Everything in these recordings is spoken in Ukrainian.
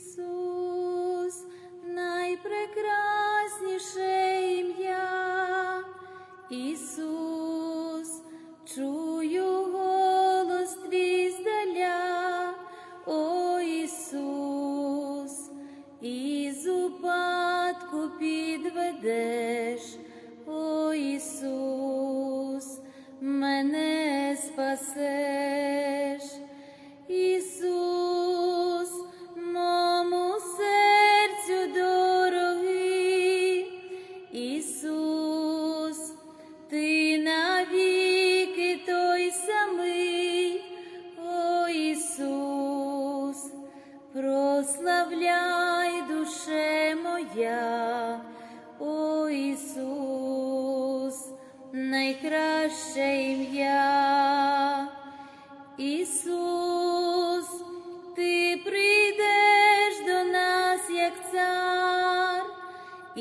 Ісус,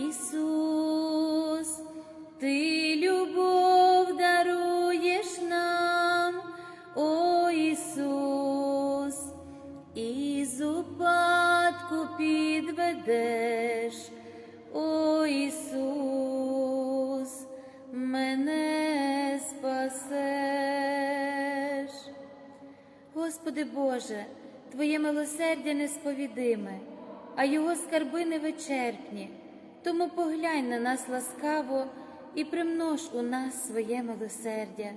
Ісус, ти любов даруєш нам, о Ісус, із упадку підведеш, о Ісус, мене спасеш. Господи Боже, Твоє милосердя несповідиме, а Його скарби невичерпні. Тому поглянь на нас ласкаво і примнож у нас своє милосердя,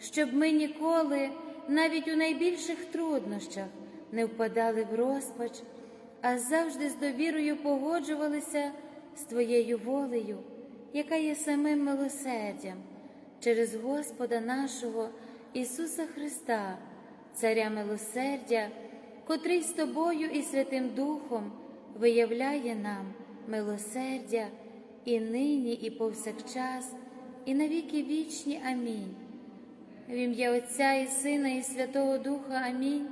щоб ми ніколи, навіть у найбільших труднощах, не впадали в розпач, а завжди з довірою погоджувалися з Твоєю волею, яка є самим милосердям, через Господа нашого Ісуса Христа, Царя милосердя, котрий з Тобою і Святим Духом виявляє нам милосердя і нині, і повсякчас, і навіки вічні. Амінь. В ім'я Отця і Сина, і Святого Духа Амінь.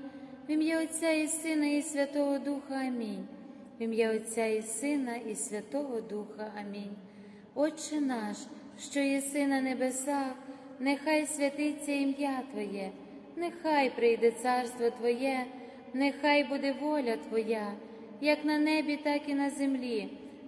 В ім'я Отця і Сина, і Святого Духа Амінь. В ім'я Отця і Сина, і Святого Духа Амінь. Отче наш, що єси на небесах, нехай святиться ім'я Твоє, нехай прийде царство Твоє, нехай буде воля Твоя, як на небі, так і на землі.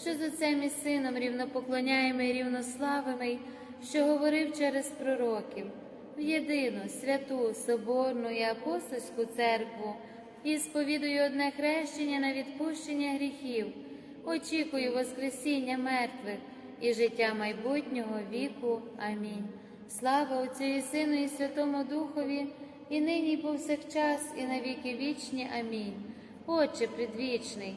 що з Отцем і Сином рівнопоклоняємий і рівнославимий, що говорив через пророків, в єдину святу, соборну і апостольську церкву. І сповідую одне хрещення на відпущення гріхів, очікую Воскресіння мертвих і життя майбутнього віку. Амінь. Слава Отцю і Сину, і Святому Духові, і нині, і повсякчас, і на віки вічні. Амінь. Отче предвічний,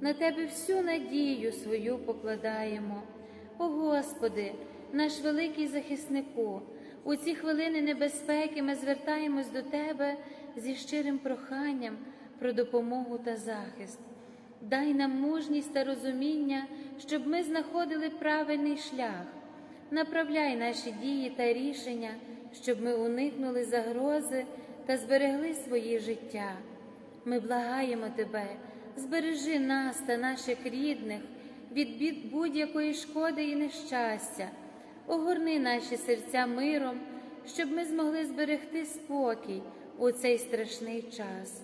на Тебе всю надію свою покладаємо. О Господи, наш великий захиснику, у ці хвилини небезпеки ми звертаємось до Тебе зі щирим проханням про допомогу та захист. Дай нам мужність та розуміння, щоб ми знаходили правильний шлях. Направляй наші дії та рішення, щоб ми уникнули загрози та зберегли свої життя. Ми благаємо Тебе, збережи нас та наших рідних від будь-якої шкоди і нещастя, огорни наші серця миром, щоб ми змогли зберегти спокій у цей страшний час.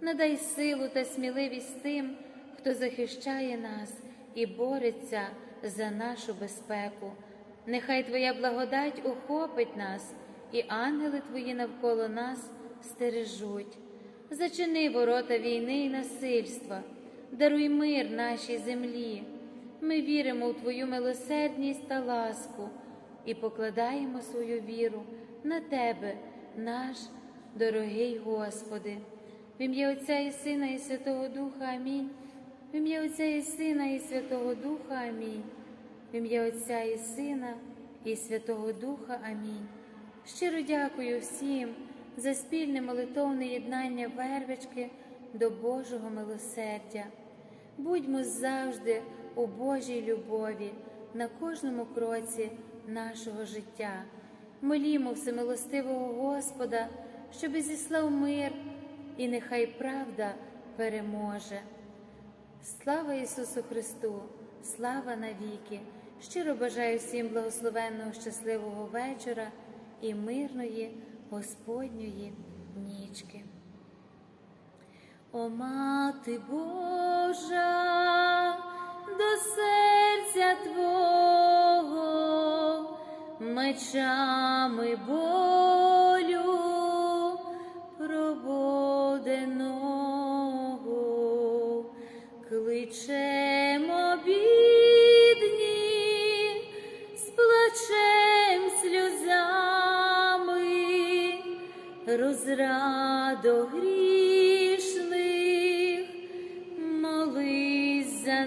Надай силу та сміливість тим, хто захищає нас і бореться за нашу безпеку. Нехай Твоя благодать охопить нас, і ангели Твої навколо нас стережуть. Зачини ворота війни і насильства, даруй мир нашій землі. Ми віримо у Твою милосердність та ласку і покладаємо свою віру на Тебе, наш дорогий Господи. В ім'я Отця і Сина, і Святого Духа Амінь. В ім'я Отця і Сина, і Святого Духа Амінь. В ім'я Отця і Сина, і Святого Духа Амінь. Щиро дякую всім за спільне молитовне єднання вервички до Божого милосердя. Будьмо завжди у Божій любові на кожному кроці нашого життя. Молімо всемилостивого Господа, щоби зіслав мир, і нехай правда переможе. Слава Ісусу Христу, слава навіки! Щиро бажаю всім благословенного, щасливого вечора і мирної Господньої нічки. О мати Божа, до серця Твого мечами болю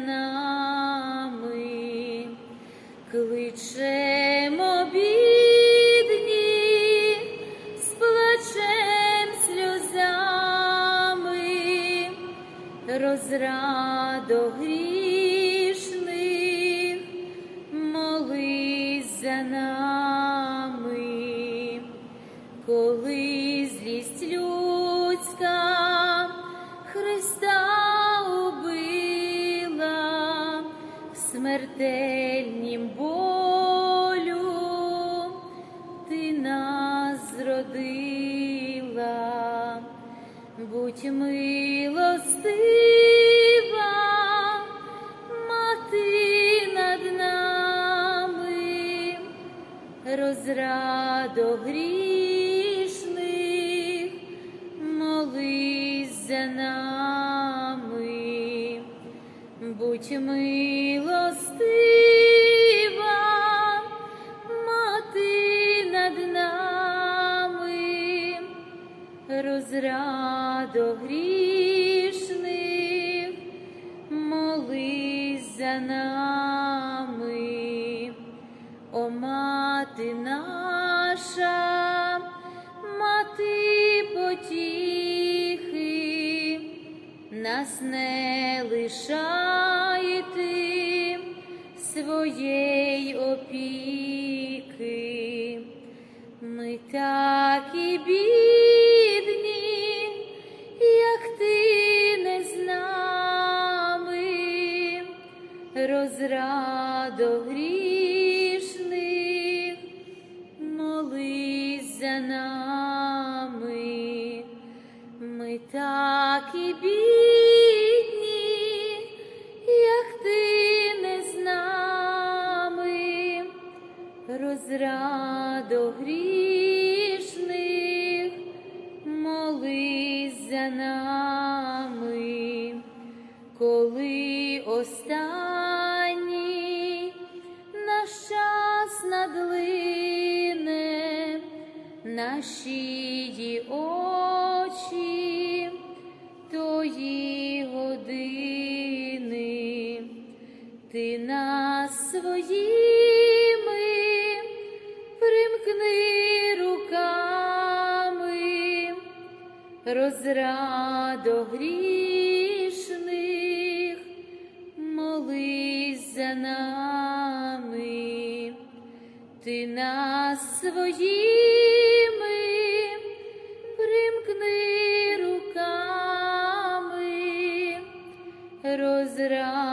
нами, кличемо осіннім болю ти нас зродила, будь милостива, мати над нами, розрадо грішних, молись за нами. Будь милостивим, розраду грішних, молись за нами, о мати наша, мати потіхи, нас не лишай нами, коли останній наш час надлине, наші очі тої години, ти нас своїми примкни розрадо грішних, молись за нами, ти нас своїми примкни руками, розрадо